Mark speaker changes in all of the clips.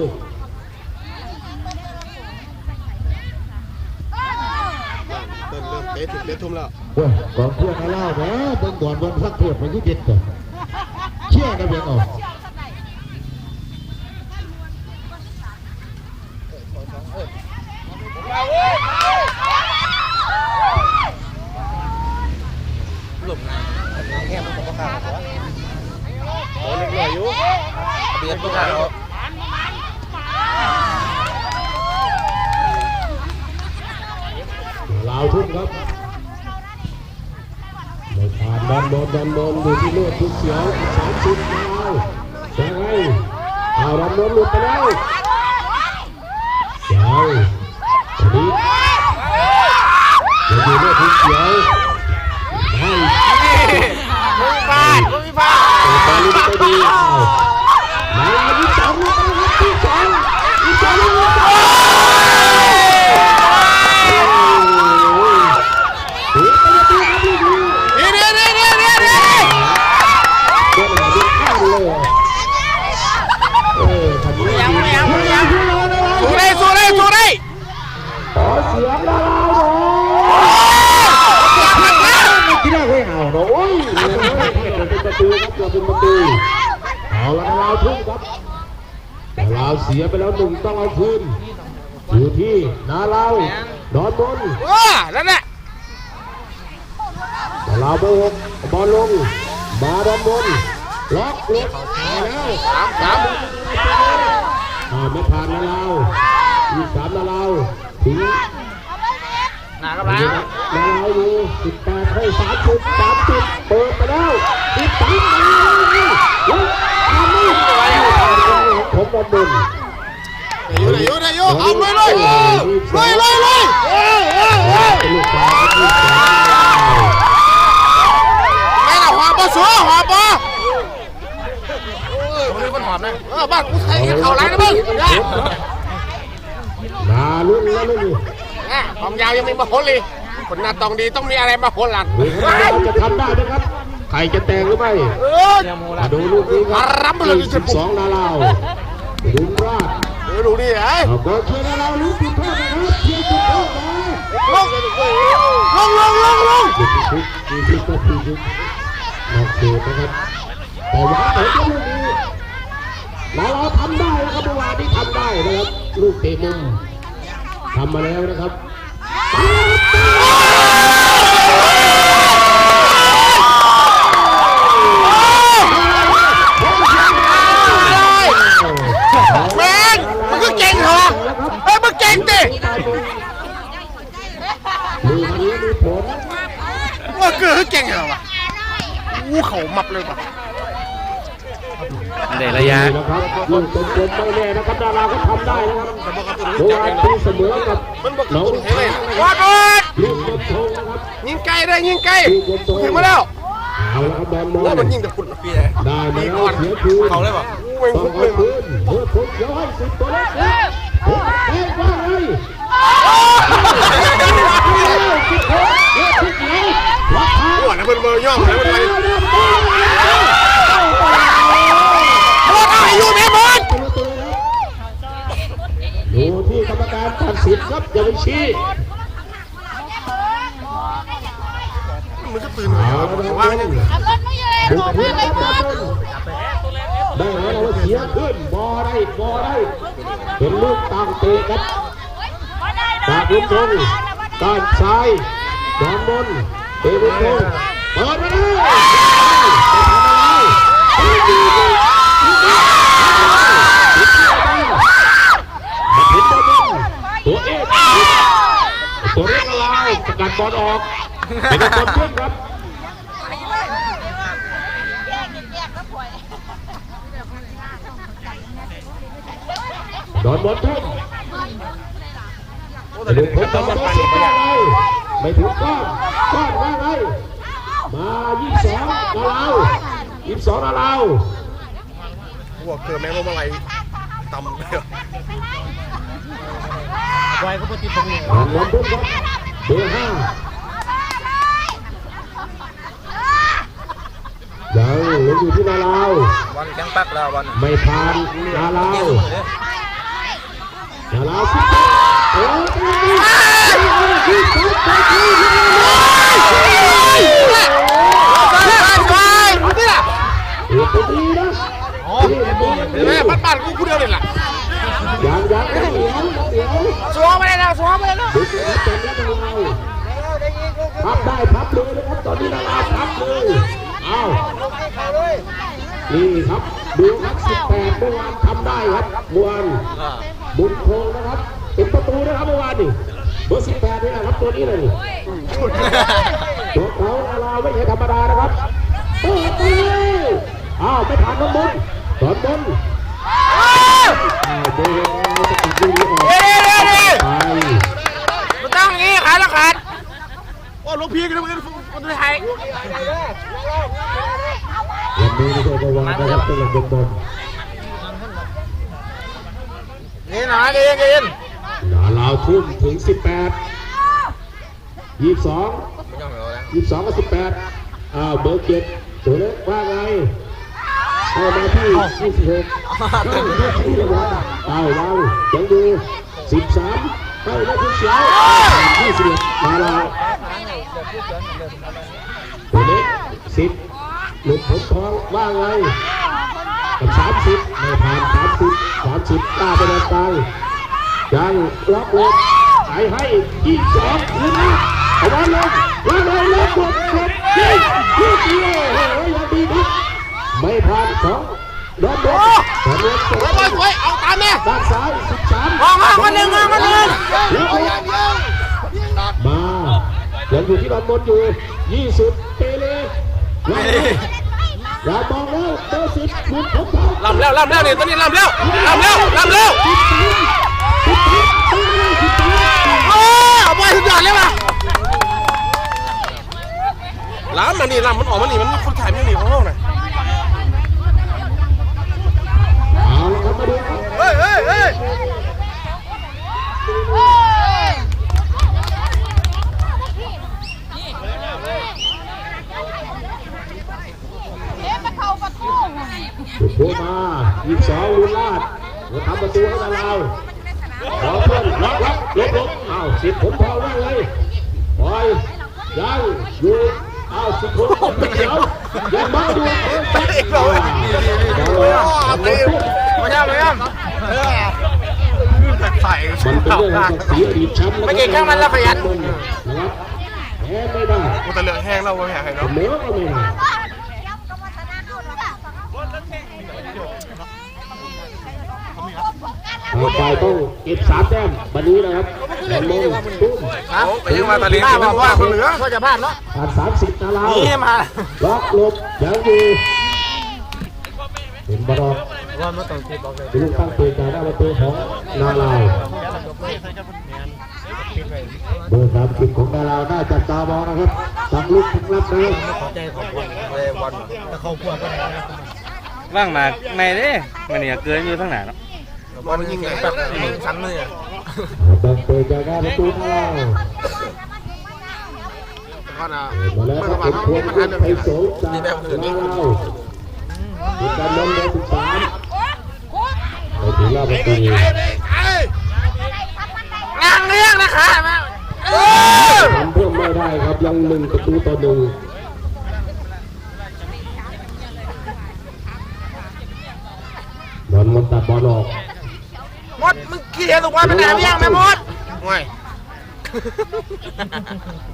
Speaker 1: ด้วย
Speaker 2: เริ่มเริ่มเตะถึงเตะทุ่มแล้ว
Speaker 1: เว้ยกองเพื่อนมาเล่านะเบิ่งก่อนวันสักเทียบมันก็เด็ดก่อนเชื่อนะเบียงออก
Speaker 3: หลบงานแค่มันก็ข้าวหัว
Speaker 2: โอ้เล็กหน่อยอยู่
Speaker 3: เบียดพวกเรา
Speaker 1: ลาวทุ่ม ครับไม่ผ่านบอลบอลบอลบอลดูที่เลือดที่เสียวสามสิบลาวยังไงเอาบอลบอลหลุดไปแล้วเสียวตอนนี้ยังอยู่เลือดที่เสียวให้
Speaker 2: ไม่พลาดไม่พลาด
Speaker 1: ตอนนี้ไม่ดีเอามาลาวที่สองแล้วนะครับที่สองที่สองแล้วนะครับโอ้ยเดี๋ยวไปดูครับลูกนี้
Speaker 2: เดี๋ยวเดี๋ยวเดี๋ยวเดี๋ยวเดี๋ยวเดี๋ยว
Speaker 1: โดนหาดูข้าง เลยเออทำได้ดี
Speaker 2: สู้ได้สู้ได้สู้ได้
Speaker 1: ขอเสียงดาราหน่อยที่แรกไม่เอาเนอะโอ้ยเป็นประตูครับเป็นประตูเอาละดาราทุ่มครับดาราเสียไปแล้วหนึ่งต้องเอาคืนอยู่ที่นาเราดอนบน
Speaker 2: ว้านั่นแหละ
Speaker 1: ดาราโบกบอลลงมาดอนบน ล็อกล็อกมาแล้ว
Speaker 2: สามสาม
Speaker 1: อ่าไม่ผ่านนาเราอีกสามนาเราถึง
Speaker 3: หนากับ
Speaker 1: มา
Speaker 3: ล้าง
Speaker 1: แล้วอยู่สิบแปดให้สามสิบสามสิบเปิดไปแล้วสิบสามมาแล้วแล้วทำไม่ได้ผมบอลบน
Speaker 2: อยู่ไหนอายู่เอาเลยเลยเลยเลยเลยเออเออเออ
Speaker 1: เป็นลูกบอลที่สอง
Speaker 2: แม่น่ะหัวบ่สัวหัวบ่
Speaker 3: ผมมีคนหอมนะ
Speaker 2: เออบ้านกูใช้กินข้าวไรนะมึง
Speaker 1: นาลุ้นแล้วลุ้น
Speaker 2: แม่ของยาวยัง มีมาโหนเลยคนหน้าตองดีต้องมีอะไรมาโหนหลัง
Speaker 1: ดูว่าเราจะทำได้ไหมครับใครจะแต่งหรือไม่
Speaker 2: เออ
Speaker 3: เดี๋ยวมู
Speaker 1: มา
Speaker 3: ละ
Speaker 1: ดูลูกนี้ครับ
Speaker 2: รับไปเลย
Speaker 1: สิบสองนาลาวดูราด
Speaker 2: เออดูดิไอ้
Speaker 1: เอาบอลเชียร์นาลาวลุ้นจุดโทษนะครับเชียร์จุดโทษนะ
Speaker 2: ลงลงลงลงลง
Speaker 1: ดูที่ทุกดูที่ก็ที่ทุกนอกเขตนะครับแต่ว่าเอ๋ก็ลูกนี้นาลาวทำได้นะครับเมื่อวานนี้ทำได้นะครับลูกเตะมุมทำมาแล้วนะครับ
Speaker 2: แมนมึงก็เก่งเหรอเฮ้ยมึงเก่งดิ
Speaker 1: ลูกนี้มีผล
Speaker 2: ว่าเกิดเก่งเหรอวะอู้เขามับเลยว่ะ
Speaker 3: เดี๋ยวระยะ
Speaker 1: นี่นะครับลูกกลมๆไม่แน่นะครับดาราก็ทำได้นะครับเมื่อวานตีเสมอกับ
Speaker 2: มันบอก
Speaker 1: น้อง
Speaker 2: ตุ้งเฮ้ยวัดวัด
Speaker 1: ลูกกลมทงนะครับ
Speaker 2: ยิงไกลได้ยิงไกล
Speaker 1: ลูกกลมทง
Speaker 2: ถึงมาแล้ว
Speaker 1: เอาละครับบอลบอ
Speaker 2: แล้ว
Speaker 1: ล
Speaker 2: มันยิงแต่คุณปีไหน
Speaker 1: ได้มาแล้วเสียคืน
Speaker 2: เขาเลยป่ะเว้ย
Speaker 1: ต้อง
Speaker 2: เว้
Speaker 1: เอา
Speaker 2: ย
Speaker 1: คืนเพื่อทุกเดี๋ยวให้สิบตัวเล็กนะเฮ้ยว่าไงสิบคนเลือกที่ไหนรับทาง
Speaker 2: หัวนะเพิ่นเบอร์ย่อมเลยมันไป
Speaker 1: เลือก ไป
Speaker 2: โคตรอายุแม่บอล
Speaker 1: ดูที่กรรมการตัดสินครับอย่าไปชี้
Speaker 2: มันก็ตื่นเลย
Speaker 1: เอาละ
Speaker 2: ว่า
Speaker 1: นะ
Speaker 2: เนี่ย
Speaker 1: บุกพื้นแล้วครับได้แล้วเราเสียขึ้นบอได้บอได้เป็นลูกต่างเตะครับจากลุงพงด้านซ้ายดอนบนเตะลุงพงเปิดมาเลยจะทำอะไรไม่ดีเลยมาผิดบอลตัวเอกตัวเรียกอะไรส กัดบอลออกเป็นบอลขึ้นครับโดนบอลทุ่มไม่ถึงผมต้องมาสิบว่าไงไม่ถึงก้อนก้อนว่าไงมายี่สองนาเรายี่สองนาเรา
Speaker 2: หัวเกิดแม่งลงมาไหลต่ำเลย
Speaker 3: ไว้ก็ปฏิบัติ
Speaker 1: โดนบอลทุ่มครับ เบอร์ห้ายังเหลืออยู่ที่นาเรา
Speaker 3: วันแข้งปักแล้ววัน
Speaker 1: ไม่ผ่านนาเราดาราสิบโอ้ยตีที่สองไปที่ที่
Speaker 2: ไปไปเอาดิล่ะ
Speaker 1: เอกดีนะ
Speaker 2: อ๋อแม่ปัดปัดกูกูเดียวเลยล่ะ
Speaker 1: ยังยัง
Speaker 2: สัวมได้แล้วสัวมได้แล้ว
Speaker 1: ดูสิครับตอนนี้ดาราพับได้พับเลยนะครับตอนนี้ดาราพับเลยอ้าวนี่ครับดูครับ18เมื่อวานทำได้ครับเมื่อวานบุญโคงนะครับเป็นประตูนะครับเมื่อวานนี่เบอร์18นี่นะครับตัวนี้เลยนี่ตัวเขาดาราไม่ใช่ธรรมดานะครับเปิดไปอ้าวไม่ผ่านน้ำมนต์สอนบน อ้าวโดนแล้วจะติดลูกนี้ออก
Speaker 2: เดี๋ยวเดี๋ยวเดี๋ยวมันต้องอย่างนี้ขาดแล้วขาดโอ้ลูกพี่กันมันมันไทย
Speaker 1: วันนี้ไม่ใช่ระวังนะครับเป็นหลักบนบน
Speaker 2: นี่หนาเองเอง
Speaker 1: หนาลาวทุ่มถึง 18 22 22กับ18อ้าเบอร์เจ็ดตัวเล็กว่าไง เข้ามาที่26เข้าที่ระวังเอาวางยังดู13เข้าได้ที่เสียว21มาลาวตัวเล็ก10หลุดผมทองว่าไงกับสามสิบไม่ผ่านสามสิบสามสิบกล้าไปเดินไปยังล็อกลงหายให้อีกสองคืนนะเอาบอลลงวางเลยล็อกกดกดยิงยิงเดียวโอ้โหยังดีครับ ไม่ผ่านสองโดนโดนสองเล่น
Speaker 2: สวยสวยเอาตามแม่
Speaker 1: ด้านซ้ายสิบสาม
Speaker 2: มองมาคนหนึ่งมาคนหนึ่ง
Speaker 1: แล้วออกมายังอยู่ที่บอลบนอยู่ยี่สิบเปเล่อย่ามองแล้วเบอร์สิบคุณผมทำ
Speaker 2: ลำแล้วลำแล้วนี่ตอนนี้ลำแล้วลำแล้วลำแล้วโอ้เอาไปสุดยอดเลยว่ะลำมันนี่ลำมันออกมานี่มันคนถ่ายไม่หนีของโลกนะ
Speaker 1: เอาละครับมาดูครับ
Speaker 2: เฮ้ยเฮ้ยเฮ้ย
Speaker 1: โบมาอีกสองลุนลาดมาทำประตูให้กับเราขอเพื่อนล็อกล็อกลบลบอ้าวสิบผมพอว่าไงปล่อยยังอยู่อ้าวสิบผมเขียวยังมาดูเออ
Speaker 2: ไปอีกแล้ว
Speaker 1: ลยมาเลย
Speaker 2: มาย่ำมาย่ำใส่
Speaker 1: มันเป็นเรื่องของศักดิ์ศรีอดีตแชมป์
Speaker 2: ไม่เก่งข้างมันแล้วขยัน
Speaker 1: นะครับแพ้ไม่ได้
Speaker 2: กูแต่เหลืองแห้งเราไม่แพ้ใคร
Speaker 1: เส
Speaker 2: เนาะ
Speaker 1: มอก็ไม่ได้ต่อไปต้องเก็บสามแต้มวันนี้นะครับแอนมงตุ้ม
Speaker 2: ไปยังมาตาลิ้นที่มันว่าคนเหลือก็จะพลาดเนาะ
Speaker 1: ผ่านสามสิบนาลาว
Speaker 2: นี่มา
Speaker 1: ล็อกหลบยังอยู่เป็นบอล
Speaker 3: ว่ามันต้องคิดบอกเลย
Speaker 1: เป็นลูกตั้งเตะจากหน้าประตูของนาลาวเบอร์สามสิบของนาลาวน่าจับตามองนะครับตักลูกทั้งรับนะครับ
Speaker 3: ขอใจของพวกเลยวันแต่เขาพวกก็ได้
Speaker 4: ว่างมาไม่เด้มันเนี่ยเกินอยู่ทั้งหนาเนาะ
Speaker 2: บอลยิงแบบชั้นเลย
Speaker 1: ตั้งเตะจากหน้าประตูนาลาวมาแล้วครับเป็นพวงไทยโสจากนาลาวการล้มเบอร์สิบสาม ไปถึงหน้าประตู
Speaker 2: นางเลี้ยงนะคะเออ
Speaker 1: ทำเพิ่มไม่ได้ครับยังหนึ่งประตูต่อหนึ่งบอลมันตัดบอลออก
Speaker 2: มดมึงกี่เห็นถูกว่าเป็นไหนเลี้ยงแม่มดง่าย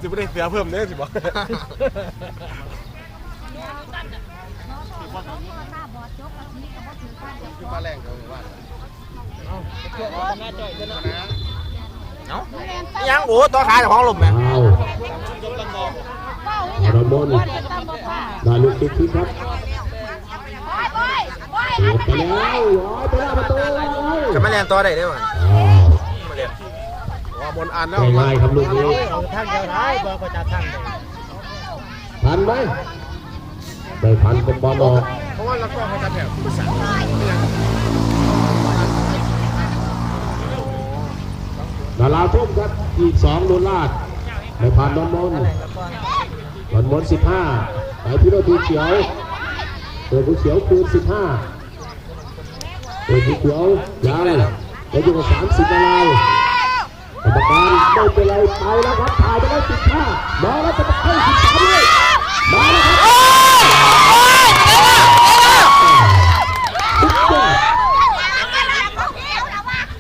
Speaker 2: จะไม่ได้เสียเพิ่มเนี่ยสิบอก ยังโอ้ตัวขาจากของลมแม่
Speaker 1: เอาอารมณ์ได้ลูกติดที่ครับเปิดไปแล้วร้อยไปแล้วประตู
Speaker 2: จะม่เรียนตัวได้ได้ไหม
Speaker 1: อ้าว
Speaker 2: ว่าบนอ่านแล้ว
Speaker 1: ง่ายๆครับลูกนี้
Speaker 3: เอาทางเดียวท้ายบอลก็จะทางเดีย
Speaker 1: ทันไหม ไม่ทันเป็นบอลออก
Speaker 2: เพราะว่าเราก็เขาจะแถวภาษา
Speaker 1: ดาราทุ่มครับอีกสองโดนลาดไม่ผ่านนนมนนนมนสิบห้าไปพิโรธีเขียวเปิดผู้เขียวคืนสิบห้าเปิดผู้เขียวยาวแล้วอยู่กับสามสิบนาฬิกรรมการไม่เป็นไรไปแล้วครับถ่ายไปแล้วสิบห้ามาแล้วจะให้สิบสามด้วยมาแล้วครับ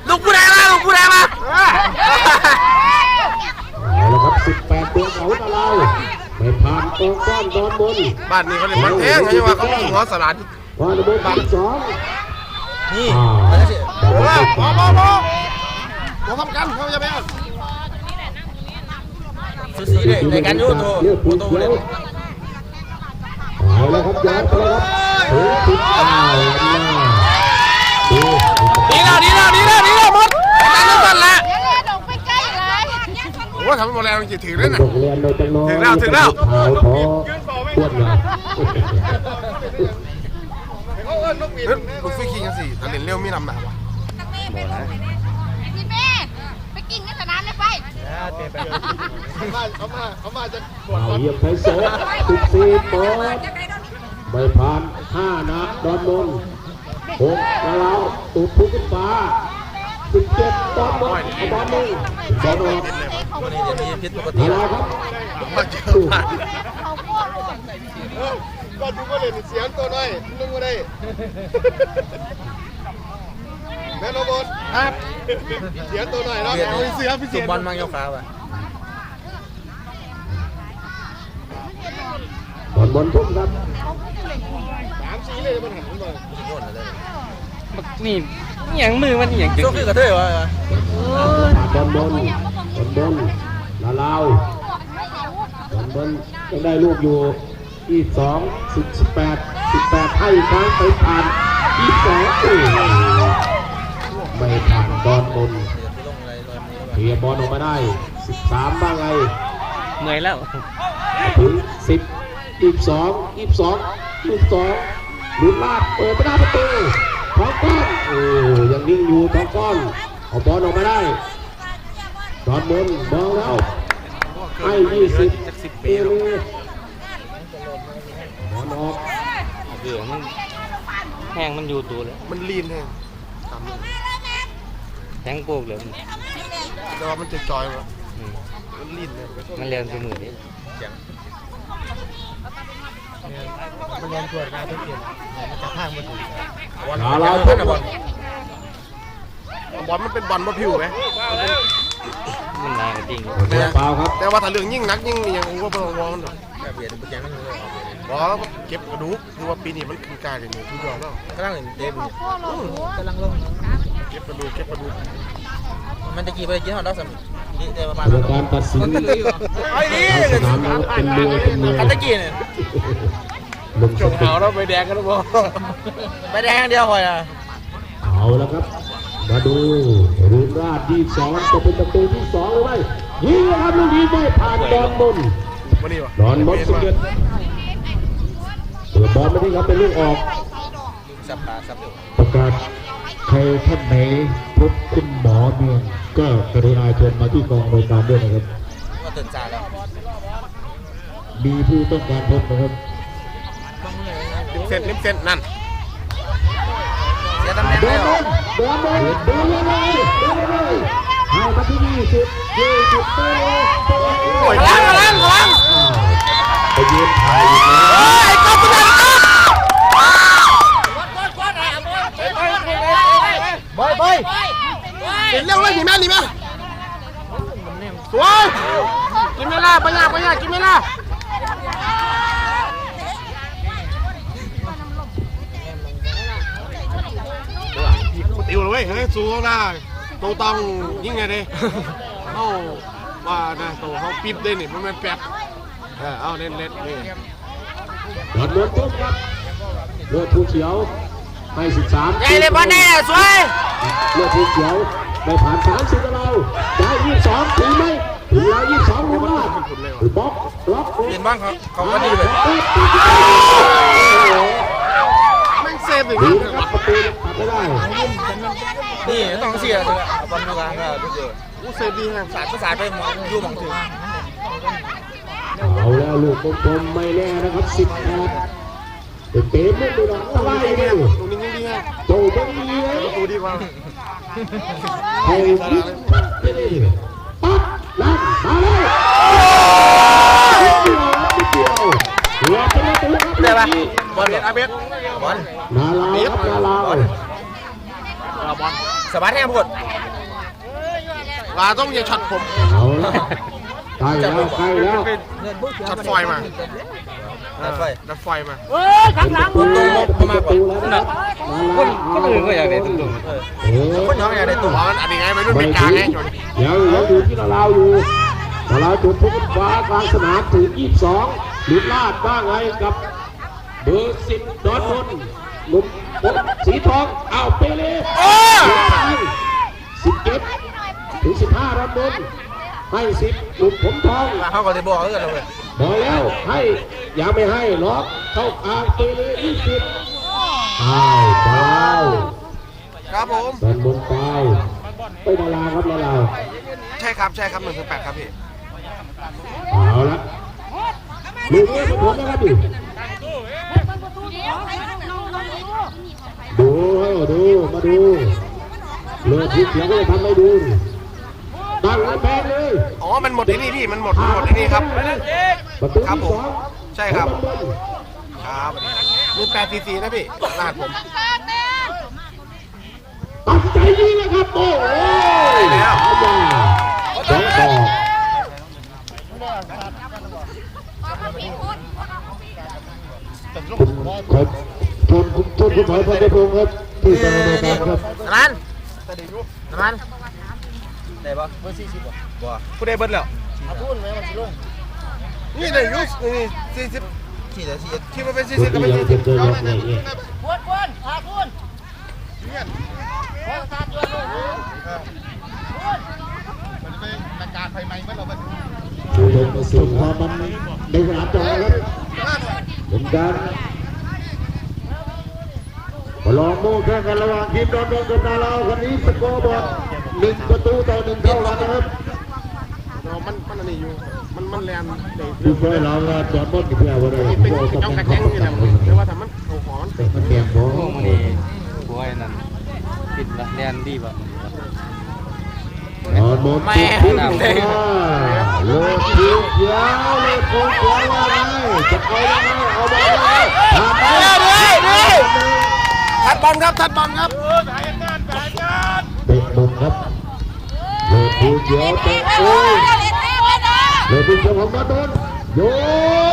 Speaker 3: ลูกผู้ใดมาลูกผู้ใดมา
Speaker 1: เอาละครับสิบแปดตัวเขาตะเราไม่ผ่านตรงก้อนดอนบน
Speaker 2: บ้านนี้เขาเรียกมันแท้งไงว่าเขาหัวสลัด
Speaker 1: พอระเบิดที่สอง
Speaker 3: นี่
Speaker 1: อ่า
Speaker 3: แล้วสิ
Speaker 2: โอ้ยพอพอพอเราทำกันเขาจะไปเอา
Speaker 3: สุสีเลยในการยูโต
Speaker 1: เลือก
Speaker 3: โต
Speaker 1: ผู้
Speaker 3: โต
Speaker 1: เขี
Speaker 3: เลย
Speaker 1: วย เอาแล้วครับย้อนไปแล้วครับโอ้ติดอ้าวดี
Speaker 3: แล้วดีแล้วดีแล้วดีแล้วหมดการนั่นตันละ
Speaker 2: โอ้ยทำหมดแล้วจริงๆถือเลยน่ะ
Speaker 1: โรงเรียนโดยจำนวน
Speaker 2: ถึงแล้วถึงแล้ว
Speaker 1: ขาวพอปวดเลย
Speaker 2: เฮ้ยลูกฟิคิงกันสิถ้าเล่นเร็วมีน้ำหนักว่เมฆ
Speaker 5: ไปกินกันสนามเลยไป
Speaker 2: เขามาเขามาเขามาจะ
Speaker 1: เอาเหยียบไทยโซ่สิบสี่โป๊ด ไม่ผ่านห้านัดดอนมนหกกะเราตุบพุ่งขึ้นฟ้าสิบเจ็ดดอนมนเอาบอลหนึ่งบอลออก
Speaker 3: วันนี้จะมีพิษปกติ
Speaker 1: กะเราครับ
Speaker 2: มาเจอผ่านก่อนดูก็เล่นเสียงตัวน้อยนึงก็ได้แม่นบดครับเสียงตัวหน่อยเนาะเสียงพิเศ
Speaker 3: สุ
Speaker 2: ษ
Speaker 3: บอลมังยาฟ้าว่ะ
Speaker 1: บอลบอลทุ่มครับ
Speaker 2: สามสีเลยมันหันมา
Speaker 3: โน่นเลย
Speaker 4: นี่อหย่างมือมันอหย่างจัง
Speaker 3: โชคคือกระเทยวะ
Speaker 1: ผ่านบอลบนบอลบนลาลาวบอลบนยังได้ลูกอยู่ที่สองสิบแปดสิบแปดให้อีกครั้งไปผ่านที่สองโอ้โหไม่ผ่านบอลบน
Speaker 3: ลงอะไรตอนนี้
Speaker 1: เคลียร์บอลออกมาได้13บ้างไง
Speaker 4: เมื่อยแล้ว
Speaker 1: ถึง 10 22 22 22ลุนลาดเปิดไปหน้าประตูทองก้อนโอ้ยังนิ่งอยู่ทองก้อนเอาบอลออกมาได้ดอนบนบอลแล้วให้20เอเลบอลออก
Speaker 4: เกือมันแห้งมันอยู่ตัวแล้ว
Speaker 2: มันลีนแฮง
Speaker 4: แทงโปกเลยมัน
Speaker 2: แต่ว่ามันจะจอยว่ะ
Speaker 4: อืม
Speaker 2: มันลีนเลย
Speaker 4: มันเรียนตัวมือดิ
Speaker 3: มันเรียนตัวการทุกเกีมันจะพังมันถูก
Speaker 1: ลาลาว
Speaker 3: เพื่อนบอล
Speaker 2: บอลมันเป็นบอลมาผิวไหม
Speaker 4: มันนานจริง
Speaker 1: เปล่าครับ
Speaker 2: แต่ว่าถ้าเรื่องยิ่งนักยิ่งยังว่าบอลบอลมัน
Speaker 3: เบียดเป็นแกงนั่นเลย
Speaker 2: บอลเก็บกระดูกคือว่าปีนี้มันคือกายกันอยู่ทุกอย่างแล้ว
Speaker 3: กำลังเต็มกำลังลง
Speaker 2: เก็บกระดูกเก็บกระดูก
Speaker 3: มันตะกี้ไปกินหอดดอกสมินี่เดี๋ยวประม
Speaker 1: กรรมการตัดสิน
Speaker 3: ไอ้นี่
Speaker 1: ทางสนามแล้วเป็นมวยเป็นมวย
Speaker 3: อันตะกี้เนี่ย
Speaker 1: ลงสติ
Speaker 3: เอาเราไปแดงกันหรือเปล่าไปแดงเดียวพออะ
Speaker 1: เอาแล้วครับ มาดูรูนราดที่สองจะเป็นประตูที่สองหรือไม่ยิงนะครับลูกนี้ไม่ผ่านดอนบน
Speaker 2: วันนี้วะ
Speaker 1: ดอนบนสุดเด็ดเปิดบอลไม่ได้ครับเป็นลูกออก
Speaker 3: สับขาสับเดียว
Speaker 1: ประกาศใครท่านไหนพบคุณหมอเมือง ก็กรุณาเชิญมาที่กองบริการด้วยนะครับ
Speaker 3: ก็ตื่นสายแล้ว
Speaker 1: มีผู้ต้องการพบนะครับ
Speaker 2: ลิมเซนลิมเซนนั่น
Speaker 3: เสียตำแหน่ง
Speaker 1: เดิ
Speaker 3: แล้
Speaker 1: น
Speaker 3: ว
Speaker 1: บอลเดินบอลเดินเลยเดินเลยให้มาที่ยี่สิบยี่สิบเดินเลยเดินเลย
Speaker 2: โอ้ยพลังพลังพลัง
Speaker 1: อ้าวไปยืนถ่ายอีกแล้ว
Speaker 2: ไอ้ก๊อฟมัน
Speaker 3: บอยบอย
Speaker 2: เห็น เร็วเลยหนีแม่หนีแม่สวยกินเวลาปัญญาปัญญากินเวลาติวเลยเฮ้ยสู้เขาได้โตต้องยิ่งไงดิเขาว่านะโตเขาปิ๊บได้นี่มันเป็นแป๊บเออเอาเล่นเล่นนี่
Speaker 1: ดอนบนปุ๊บครับเลือดผู้เขียวให้สิบสาม
Speaker 3: ใหญ่เลยบอลแน่สวย
Speaker 1: เลือดผู้เขียว ได้ผ่านสามสิบเราได้ยี่สิบสองถึงไหมถึงแล้วยี่สิบสองลูกลาดบล็อกล็อก
Speaker 3: เห็นบ้างเขาเขาก็ดีเลย
Speaker 2: แม่งเซฟเลย
Speaker 1: ดี
Speaker 2: นะ
Speaker 1: นะครับประตูตัดไม่ได้
Speaker 3: นี่ต้องเสียเลยบอลดูกลางก็ทุกเดือน
Speaker 2: อู้เซฟดีฮะ
Speaker 3: สายก็สายไปมองยู่มองถึง
Speaker 1: เอาแล้วลูกกลมๆไม่แน่นะครับสิบแปด เต็มไม่ดูหลังอะไร
Speaker 2: ดี
Speaker 1: เนี่
Speaker 2: ฮะ
Speaker 1: ย
Speaker 2: ตรงนี้ยังดีฮะ
Speaker 1: โตตรงนี้เลย
Speaker 2: งตูดีกว่ามา
Speaker 1: เฮ้ยปั๊บนั่นมาเลยนิดเดียวนิดเดียวหัวเป็นะตูครับ
Speaker 3: ได้ปะ
Speaker 2: บอลเบสอาเบส
Speaker 3: บอล
Speaker 1: นาลาวครับนาลาว
Speaker 2: เอาบอล
Speaker 3: สบายแห้งพูด
Speaker 2: ลาต้องอย่าช็อตผม
Speaker 1: เอาละใกล้แล้วใกล้แล้ว
Speaker 2: ช็อตฟอยมา
Speaker 3: ตัดไฟ
Speaker 2: ดัดไฟมา
Speaker 1: เป็นประตูเป็นประตูแล้วนะ
Speaker 4: คนคนอื่นก็อยากได้ตุ้ม
Speaker 3: เออ
Speaker 1: เออ
Speaker 3: คนน้องอยากได้ตุ่ม
Speaker 2: บอลอันนี้ไงไม่รุ่นเป็นกลางไงจน
Speaker 1: ยังยังอยู่ที่นาลาวอยู่นาลาวจุดทุกฟ้ากลางสนามถึง22หลุดลาดบ้างไงกับเบอร์สิบดอนนนท์หนุ่มผมสีทองเอาเปเล่สิบเจ็ดถึงสิบห้าดอนนนท์ให้สิบหนุ่มผมทอง
Speaker 3: เขาก็เลยบอกเออเราเลย
Speaker 1: บอกแล้วให้ยังไม่ให้ล็อกเข้ากลางเปเล่ยี่สิบอ้าวเบา
Speaker 2: ครับผม
Speaker 1: ดอนนนท์เบาไปนาลาครับนาลา
Speaker 2: ใช่ครับใช่ครับหนึ่งแปดครับพี่
Speaker 1: เอาละลูกนี้ผมผมนะครับดิดูให้ดูมาดูเลิกคิดเสียงก็เลยทำให้ดู ตั้งแพงเลย
Speaker 2: อ๋อ มันหมดไอ้นี่พี่ มันหมดมันหมดไอ้นี่ครับ
Speaker 1: ประตู
Speaker 2: ครับ
Speaker 1: ที่
Speaker 2: ผม
Speaker 1: สอง
Speaker 2: ใช่ครับ
Speaker 1: ของมัน
Speaker 2: ครับรุ่นแปดซีซีนะพี่รหัสผม
Speaker 1: ตัดใจยิงนะครับ โอ้ย
Speaker 2: แล้ว
Speaker 1: อาญาสองต่อคุณครับชนคุณชนคุณหมายพันธุ์พงศ์ครับที่ตะวันออกครับ
Speaker 3: น้ำมันน้ำมัน ได้ปะเบอร์สี่สิบบ่บ่
Speaker 2: ผู้ใดเบิ้ลแล้ว
Speaker 3: เอาพูดไหมมันสิลง
Speaker 2: นี่เลยยุสนี่สี่สิบ
Speaker 3: ที่เดี๋ยวที่
Speaker 2: ที่มันเป็นสี่
Speaker 1: ตั
Speaker 2: สิ
Speaker 1: ว
Speaker 2: บก็
Speaker 1: ที่
Speaker 2: เป็น
Speaker 1: ยัง
Speaker 2: สี่สิบ
Speaker 1: เจ็บเจอแบบนี้
Speaker 5: พูดพูดพาพูด
Speaker 1: ดูลงมาสุดพอมันในสนามจอครับเหมือนกันมาลองโม่แข่งกันระหว่างทีมดอนดอนกับนาลาววันนี้สกอร์บอร์ด หนึ่งประตูต่อหนึ่งเท่ากันนะครับ
Speaker 2: มันมันอันนี้อยู่ มันมันแรงเด็ก
Speaker 1: คือเพื่อเราว่าจอดบอลกับเพื่อนว่าได้
Speaker 2: นี่เป็น
Speaker 1: โอ้
Speaker 2: เจ้า
Speaker 1: ตำแห
Speaker 2: ก
Speaker 1: น่
Speaker 2: ระ
Speaker 1: ง
Speaker 2: แจ
Speaker 1: เขา
Speaker 2: ง
Speaker 1: ประ
Speaker 2: นี่แหละ
Speaker 1: จำเลย
Speaker 2: เรียกว่าทำมันโอ้โห
Speaker 1: แต่มันแดงบ่
Speaker 4: โอ้มันนี่บวยนั่นติดละแลนดีป่ะ
Speaker 1: นอนมองติดที่หัวเลิกยิงยาวเลิกโค้งยาวว่าไงจะเอายังไงเอาบอลเลยทำไป
Speaker 2: ทัดบอลครับทัดบอลครับ
Speaker 1: เตะมุมครับ เลิกยิงยาวเตะโอ้ยเลยเป็นเจ้าของมาโดนโยนมา